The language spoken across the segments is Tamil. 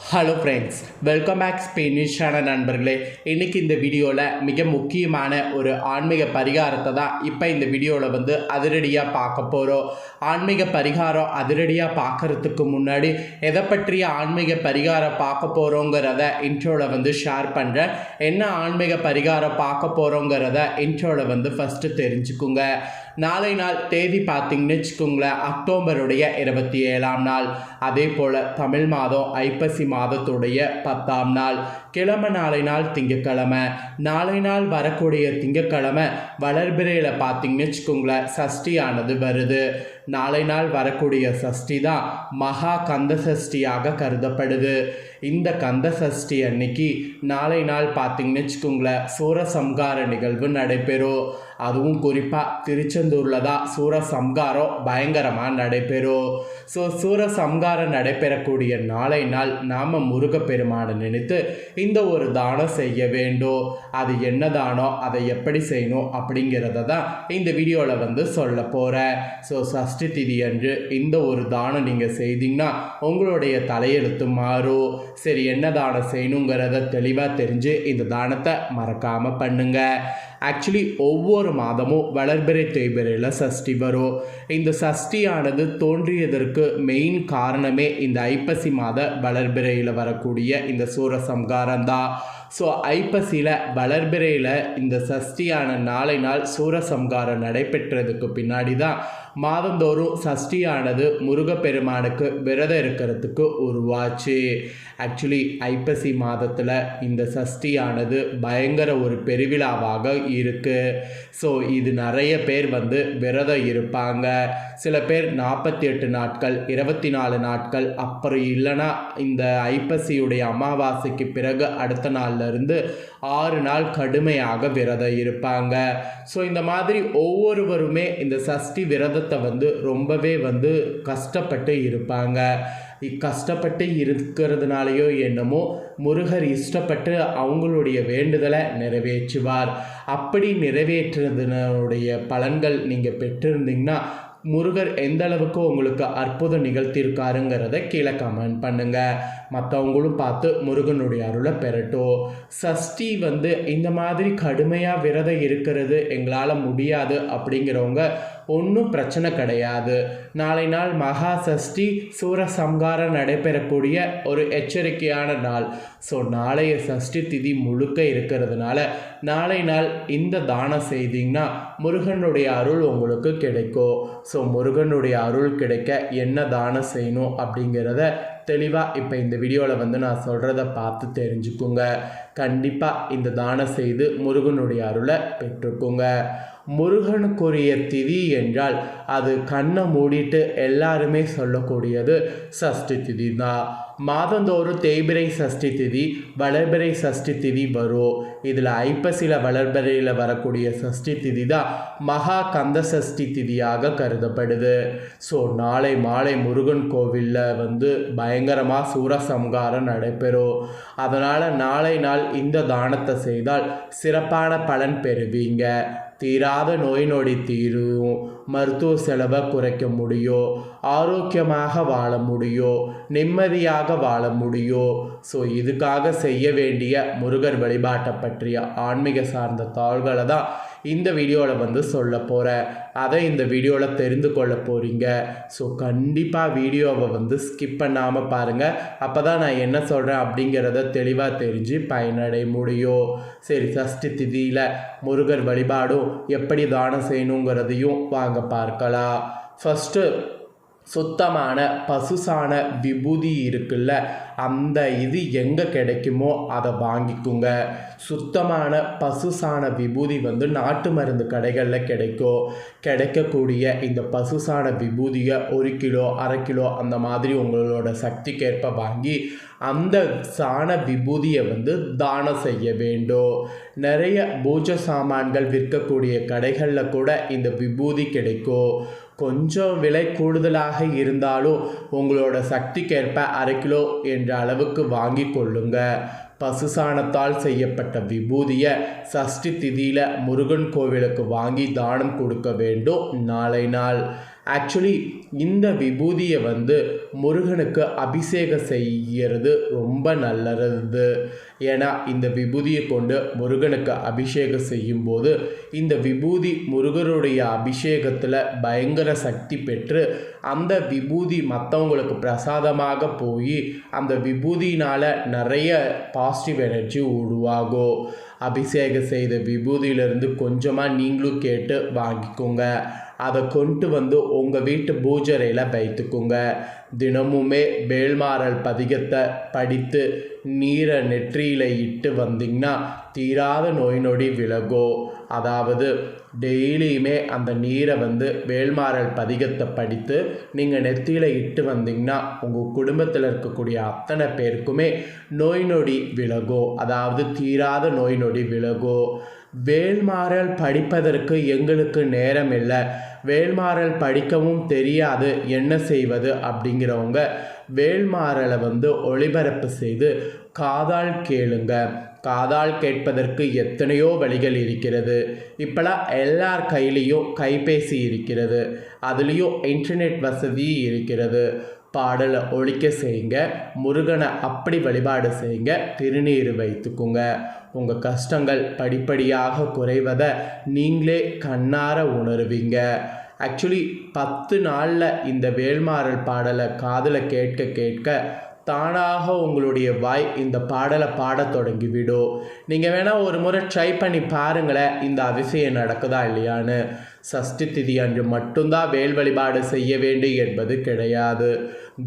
ஹலோ ஃப்ரெண்ட்ஸ் வெல்கம் பேக் ஸ்பெயினிஷான நண்பர்களே. இன்றைக்கி இந்த வீடியோவில் மிக முக்கியமான ஒரு ஆன்மீக பரிகாரத்தை தான் இப்போ இந்த வீடியோவில் வந்து அதிரடியாக பார்க்க போகிறோம் ஆன்மீக பரிகாரம் அதிரடியாக பார்க்கறதுக்கு முன்னாடி எதை பற்றிய ஆன்மீக பரிகாரம் பார்க்க போகிறோங்கிறத இன்ட்ரோவில் வந்து ஷேர் பண்ணுறேன் என்ன ஆன்மீக பரிகாரம் பார்க்க போகிறோங்கிறத இன்ட்ரோவில் வந்து ஃபஸ்ட்டு தெரிஞ்சுக்குங்க. நாளை நாள் தேதி பார்த்தீங்கன்னு வச்சுக்கோங்களேன் அக்டோபருடைய இருபத்தி ஏழாம் நாள். அதே போல் தமிழ் மாதம் ஐப்பசி மாதத்துடைய பத்தாம் நாள். கிழமை நாளை நாள் திங்கக்கிழமை. நாளை நாள் வரக்கூடிய திங்கக்கிழமை வளர்பிறையில் பார்த்தீங்கன்னு வச்சுக்கோங்களேன் சஷ்டியானது வருது. நாளை நாள் வரக்கூடிய சஷ்டி தான் மகா கந்த சஷ்டியாக கருதப்படுது. இந்த கந்த சஷ்டி அன்னைக்கு நாளை நாள் பார்த்தீங்கன்னு வச்சுக்கோங்களேன் சூரசம்கார நிகழ்வு நடைபெறும். அதுவும் குறிப்பாக திருச்செந்தூரில் தான் சூரசம்காரம் பயங்கரமாக நடைபெறும். ஸோ சூரசம்காரம் நடைபெறக்கூடிய நாளை நாள் நாம் முருகப்பெருமானை நினைத்து இந்த ஒரு தானம் செய்ய வேண்டும் அது என்ன தானம் அதை எப்படி செய்யணும்? அப்படிங்கிறத தான் இந்த வீடியோவில் வந்து சொல்ல போகிறேன் ஸோ சஷ்டி திதி அன்று இந்த ஒரு தானம் நீங்கள் செய்தீங்கன்னா உங்களுடைய தலையெழுத்து மாறும். சரி என்ன தானம் செய்யணுங்கிறத தெளிவாக தெரிஞ்சு இந்த தானத்தை மறக்காமல் பண்ணுங்கள் ஆக்சுவலி ஒவ்வொரு மாதமும் வளர்பிறை தேய்பிரையில் சஷ்டி வரும். இந்த சஷ்டியானது தோன்றியதற்கு மெயின் காரணமே இந்த ஐப்பசி மாத வளர்பிறையில் வரக்கூடிய இந்த சூரசம்காரம் தான் ஸோ ஐப்பசியில் வளர்பிறையில் இந்த சஷ்டியான நாளை நாள் சூரசம்காரம் நடைபெற்றதுக்கு பின்னாடி தான் மாதந்தோறும் சஷ்டியானது முருகப்பெருமானுக்கு விரதம் இருக்கிறதுக்கு உருவாச்சு. ஆக்சுவலி ஐப்பசி மாதத்தில் இந்த சஷ்டியானது பயங்கர ஒரு பெருவிழாவாக இருக்குது ஸோ இது நிறைய பேர் வந்து விரதம் இருப்பாங்க. சில பேர் நாற்பத்தி எட்டு நாட்கள் இருபத்தி நாலு நாட்கள் அப்புறம் இல்லைன்னா இந்த ஐப்பசியுடைய அமாவாசைக்கு பிறகு அடுத்த நாள் இருந்து ஆறு நாள் கடுமையாக விரதம் இருப்பாங்க. ஸோ இந்த மாதிரி ஒவ்வொருவருமே இந்த சஷ்டி விரதத்தை வந்து ரொம்பவே வந்து கஷ்டப்பட்டு இருப்பாங்க. கஷ்டப்பட்டு இருக்கிறதுனாலையோ என்னமோ முருகர் இஷ்டப்பட்டு அவங்களுடைய வேண்டுதலை நிறைவேற்றுவார். அப்படி நிறைவேற்றுறதுனுடைய பலன்கள் நீங்கள் பெற்றிருந்தீங்கன்னா முருகர் எந்த அளவுக்கு உங்களுக்கு அற்புதம் நிகழ்த்தியிருக்காருங்கிறத கீழே கமெண்ட் பண்ணுங்க. மற்றவங்களும் பார்த்து முருகனுடைய அருளை பெறட்டும். சஷ்டி வந்து இந்த மாதிரி கடுமையாக விரதம் இருக்கிறது எங்களால் முடியாது அப்படிங்கிறவங்க ஒன்றும் பிரச்சனை கிடையாது. நாளை நாள் மகா சஷ்டி சூரசம்காரம் நடைபெறக்கூடிய ஒரு எச்சரிக்கையான நாள். ஸோ நாளைய சஷ்டி திதி முழுக்க இருக்கிறதுனால நாளை நாள் இந்த தானம் செய்தீங்கன்னா முருகனுடைய அருள் உங்களுக்கு கிடைக்கும். ஸோ முருகனுடைய அருள் கிடைக்க என்ன தானம் செய்யணும் அப்படிங்கிறத தெளிவாக இப்போ இந்த வீடியோவில் வந்து நான் சொல்கிறத பார்த்து தெரிஞ்சுக்குங்க. கண்டிப்பாக இந்த தானம் செய்து முருகனுடைய அருளை பெற்றுக்குங்க. முருகனுக்குரிய திதி என்றால் அது கண்ணை மூடிட்டு எல்லாருமே சொல்லக்கூடியது சஷ்டி திதி தான் மாதந்தோறும் தேய்பிரை சஷ்டி திதி வளர்பிறை சஷ்டி திதி வரும். இதில் ஐப்பசியில் வளர்பிறையில் வரக்கூடிய சஷ்டி திதி தான் மகா கந்த சஷ்டி திதியாக கருதப்படுது. ஸோ நாளை மாலை முருகன் கோவிலில் வந்து பயங்கரமாக சூரசம்காரம் நடைபெறும். அதனால் நாளை நாள் இந்த தானத்தை செய்தால் சிறப்பான பலன் பெறுவீங்க. தீராத நோய் நொடி தீரும் மருத்துவ செலவை குறைக்க முடியும் ஆரோக்கியமாக வாழ முடியும் நிம்மதியாக வாழ முடியும் ஸோ இதுக்காக செய்ய வேண்டிய முருகர் வழிபாட்டை பற்றிய ஆன்மீக சார்ந்த தாள்களை தான் இந்த வீடியோவில் வந்து சொல்ல போகிறேன் அதை இந்த வீடியோவில் தெரிந்து கொள்ள போகிறீங்க ஸோ கண்டிப்பாக வீடியோவை வந்து ஸ்கிப் பண்ணாமல் பாருங்கள் அப்போ தான் நான் என்ன சொல்கிறேன் அப்படிங்கிறத தெளிவாக தெரிஞ்சு பயனடைய முடியும் சரி சஷ்டி திதியில் முருகர் வழிபாடும் எப்படி தானம் செய்யணுங்கிறதையும் வாங்க பார்க்கலாம். ஃபஸ்ட்டு சுத்தமான பசுசான விபூதி இருக்குல்ல அந்த இது எங்கே கிடைக்குமோ அதை வாங்கிக்குங்க. சுத்தமான பசுசான விபூதி வந்து நாட்டு மருந்து கடைகளில் கிடைக்கும் கிடைக்கக்கூடிய இந்த பசுசான விபூதியை ஒரு கிலோ அரை கிலோ அந்த மாதிரி உங்களோட சக்திக்கேற்ப வாங்கி அந்த சாண விபூதியை வந்து தானம் செய்ய வேண்டும். நிறைய பூஜை சாமான்கள் விற்கக்கூடிய கடைகளில் கூட இந்த விபூதி கிடைக்கும் கொஞ்சம் விலை கூடுதலாக இருந்தாலும் உங்களோட சக்திக்கேற்ப அரை கிலோ என்ற அளவுக்கு வாங்கி கொள்ளுங்க. பசுசாணத்தால் செய்யப்பட்ட விபூதியை சஷ்டி திதியில் முருகன் கோவிலுக்கு வாங்கி தானம் கொடுக்க வேண்டும். நாளை நாள். ஆக்சுவலி இந்த விபூதியை வந்து முருகனுக்கு அபிஷேகம் செய்கிறது ரொம்ப நல்லது. ஏன்னா இந்த விபூதியை கொண்டு முருகனுக்கு அபிஷேகம் செய்யும்போது இந்த விபூதி முருகருடைய அபிஷேகத்தில் பயங்கர சக்தி பெற்று அந்த விபூதி மற்றவங்களுக்கு பிரசாதமாக போய் அந்த விபூதியினால் நிறைய பாசிட்டிவ் எனர்ஜி உருவாகும் அபிஷேகம் செய்த விபூதியிலிருந்து கொஞ்சமாக நீங்களும் கேட்டு வாங்கிக்கோங்க. அதை கொண்டு வந்து உங்கள் வீட்டு பூஜரையில் வைத்துக்குங்க. தினமுமே வேல்மாறல் பதிகத்தை படித்து நீரை நெற்றியில் இட்டு வந்தீங்கன்னா தீராத நோய் நொடி விலகோ. அதாவது டெய்லியுமே அந்த நீரை வந்து வேல்மாறல் பதிகத்தை படித்து நீங்கள் நெத்தியில் இட்டு வந்தீங்கன்னா உங்கள் குடும்பத்தில் இருக்கக்கூடிய அத்தனை பேருக்குமே நோய் நொடி விலகும் அதாவது தீராத நோய் நொடி விலகோ. வேல்மாறல் படிப்பதற்கு எங்களுக்கு நேரம் இல்லை. வேல்மாறல் படிக்கவும் தெரியாது. என்ன செய்வது? அப்படிங்கிறவங்க வேல்மாறலை வந்து ஒளிபரப்பு செய்து காதால் கேளுங்க. காதால் கேட்பதற்கு எத்தனையோ வழிகள் இருக்கிறது. இப்போலாம் எல்லார் கையிலையும் கைபேசி இருக்கிறது. அதுலேயும் இன்டர்நெட் வசதி இருக்கிறது. பாடலை ஒழிக்க செய்யுங்க. முருகனை அப்படி வழிபாடு செய்யுங்க. திருநீர் வைத்துக்குங்க. உங்கள் கஷ்டங்கள் படிப்படியாக குறைவதை நீங்களே கண்ணார உணருவீங்க. ஆக்சுவலி பத்து நாளில் இந்த வேல்மாறல் பாடலை காதில் கேட்க கேட்க தானாக உங்களுடைய வாய் இந்த பாடலை பாடத் தொடங்கிவிடும். நீங்கள் வேணால் ஒரு முறை ட்ரை பண்ணி பாருங்களேன் இந்த அதிசயம் நடக்குதா இல்லையான்னு. சஷ்டி திதி அன்று மட்டும்தான் வேல் வழிபாடு செய்ய வேண்டும் என்பது கிடையாது.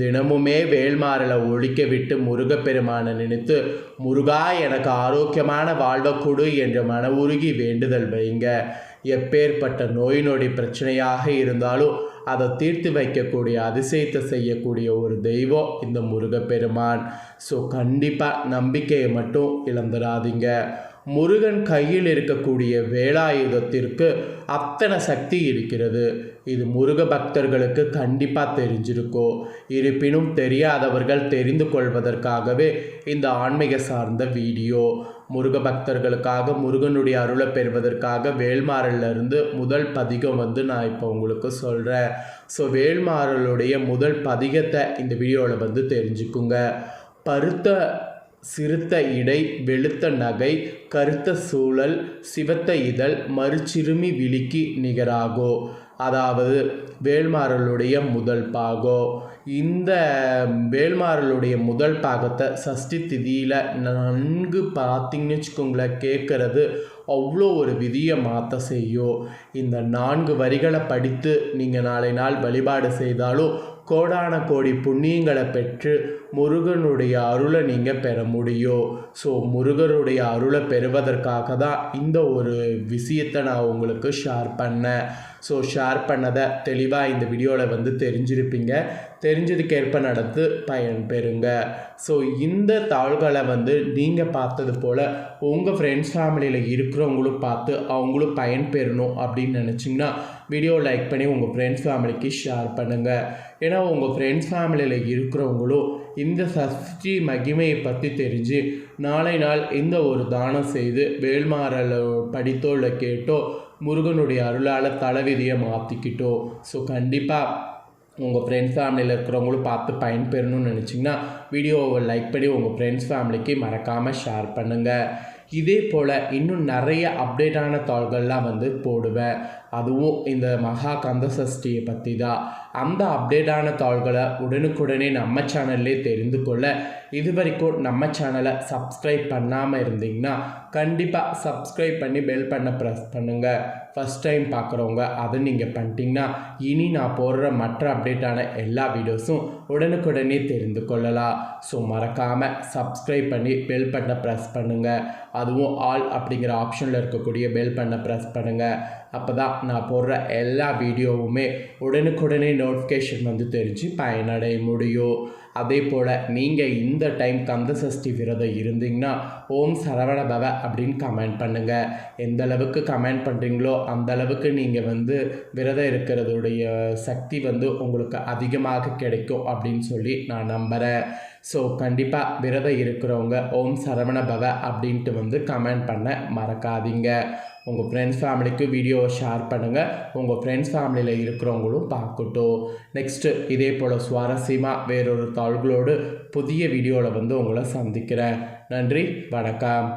தினமுமே வேல்மாறலை ஒழிக்க விட்டு முருகப்பெருமானை நினைத்து முருகா எனக்கு ஆரோக்கியமான வாழ்வை கொடு என்ற மன உருகி வேண்டுதல் வைங்க. எப்பேற்பட்ட நோய் நொடி பிரச்சனையாக இருந்தாலும் அதை தீர்த்து வைக்கக்கூடிய அதிசயத்தை செய்யக்கூடிய ஒரு தெய்வம் இந்த முருகப்பெருமான். ஸோ கண்டிப்பாக நம்பிக்கையை மட்டும் இழந்துடாதீங்க. முருகன் கையில் இருக்கக்கூடிய வேலாயுதத்திற்கு அத்தனை சக்தி இருக்கிறது. இது முருக பக்தர்களுக்கு கண்டிப்பாக தெரிஞ்சிருக்கும் இருப்பினும் தெரியாதவர்கள் தெரிந்து கொள்வதற்காகவே இந்த ஆன்மீக சார்ந்த வீடியோ. முருக பக்தர்களுக்காக முருகனுடைய அருளை பெறுவதற்காக வேல்மாறல்ல இருந்து முதல் பதிகம் வந்து நான் இப்போ உங்களுக்கு சொல்கிறேன் ஸோ வேல்மாறலுடைய முதல் பதிகத்தை இந்த வீடியோவில் வந்து தெரிஞ்சுக்குங்க. பருத்த சிறுத்த இடை வெளுத்த நகை கருத்த சூழல் சிவத்த இதழ் மறுச்சிறுமி விழிக்கு நிகராகோ. அதாவது வேல்மாறலுடைய முதல் பாகோ. இந்த வேல்மாறலுடைய முதல் பாகத்தை சஷ்டி திதியில் நன்கு பார்த்தீங்கன்னு வச்சுக்கோங்களேன் கேட்குறது அவ்வளோ ஒரு விதியை மாற்ற செய்யும். இந்த நான்கு வரிகளை படித்து நீங்கள் நாளை நாள் வழிபாடு செய்தாலும் கோடான கோடி புண்ணியங்களை பெற்று முருகனுடைய அருளை நீங்கள் பெற முடியும் ஸோ முருகனுடைய அருளை பெறுவதற்காக தான் இந்த ஒரு விஷயத்தை நான் உங்களுக்கு ஷேர் பண்ணேன். ஸோ ஷேர் பண்ணதை தெளிவாக இந்த வீடியோவில் வந்து தெரிஞ்சிருப்பீங்க. தெரிஞ்சதுக்கேற்ப நடந்து பயன் பெறுங்க. ஸோ இந்த தாள்களை வந்து நீங்கள் பார்த்தது போல் உங்கள் ஃப்ரெண்ட்ஸ் ஃபேமிலியில் இருக்கிறவங்களும் பார்த்து அவங்களும் பயன் பெறணும் அப்படின்னு நினச்சிங்கன்னா வீடியோ லைக் பண்ணி உங்கள் ஃப்ரெண்ட்ஸ் ஃபேமிலிக்கு ஷேர் பண்ணுங்கள் ஏன்னா உங்கள் ஃப்ரெண்ட்ஸ் ஃபேமிலியில் இருக்கிறவங்களும் இந்த சஷ்டி மகிமையை பற்றி தெரிஞ்சு நாளை நாள் இந்த ஒரு தானம் செய்து வேல்மாறல படித்தோ இல்லை கேட்டோ முருகனுடைய அருளால் தலைவிதியை மாற்றிக்கிட்டோ ஸோ கண்டிப்பாக உங்கள் ஃப்ரெண்ட்ஸ் ஃபேமிலியில் இருக்கிறவங்களும் பார்த்து பயன்பெறணும்னு நினச்சிங்கன்னா வீடியோவை லைக் பண்ணி உங்கள் ஃப்ரெண்ட்ஸ் ஃபேமிலிக்கு மறக்காமல் ஷேர் பண்ணுங்கள் இதே போல் இன்னும் நிறைய அப்டேட்டான தாள்கள்லாம் வந்து போடுவேன். அதுவும் இந்த மகா கந்த சஷ்டியை பற்றி தான். அந்த அப்டேட்டான தாள்களை உடனுக்குடனே நம்ம சேனல்லே தெரிந்து கொள்ள. இது வரைக்கும் நம்ம சேனலை சப்ஸ்கிரைப் பண்ணாமல் இருந்தீங்கன்னா கண்டிப்பாக சப்ஸ்கிரைப் பண்ணி பெல் பண்ண ப்ரெஸ் பண்ணுங்கள் ஃபஸ்ட் டைம் பார்க்குறவங்க அதை நீங்கள் பண்ணிட்டீங்கன்னா இனி நான் போடுற மற்ற அப்டேட்டான எல்லா வீடியோஸும் உடனுக்குடனே தெரிந்து கொள்ளலாம். ஸோ மறக்காமல் சப்ஸ்கிரைப் பண்ணி பெல் பண்ண ப்ரெஸ் பண்ணுங்கள் அதுவும் ஆல் அப்படிங்கிற ஆப்ஷனில் இருக்கக்கூடிய பெல் பண்ண ப்ரெஸ் பண்ணுங்கள் அப்போ தான் நான் போடுற எல்லா வீடியோவுமே உடனுக்குடனே நோட்டிஃபிகேஷன் வந்து தெரிஞ்சு பயனடைய முடியும். அதே போல் நீங்கள் இந்த டைம் கந்த சஷ்டி விரதம் இருந்தீங்கன்னா ஓம் சரவண பவ அப்படின்னு கமெண்ட் பண்ணுங்கள் எந்த அளவுக்கு கமெண்ட் பண்ணுறீங்களோ அந்த அளவுக்கு நீங்கள் வந்து விரதம் இருக்கிறதுடைய சக்தி வந்து உங்களுக்கு அதிகமாக கிடைக்கும் அப்படின்னு சொல்லி நான் நம்புகிறேன் ஸோ கண்டிப்பாக விரதம் இருக்கிறவங்க ஓம் சரவண பவ அப்படின்ட்டு வந்து கமெண்ட் பண்ண மறக்காதீங்க. உங்கள் ஃப்ரெண்ட்ஸ் ஃபேமிலிக்கு வீடியோவை ஷேர் பண்ணுங்கள் உங்கள் ஃப்ரெண்ட்ஸ் ஃபேமிலியில் இருக்கிறவங்களும் பார்க்கட்டும். நெக்ஸ்ட்டு இதே போல் சுவாரஸ்யமாக வேறொரு தாள்களோடு புதிய வீடியோவில் வந்து உங்களை சந்திக்கிறேன். நன்றி வணக்கம்.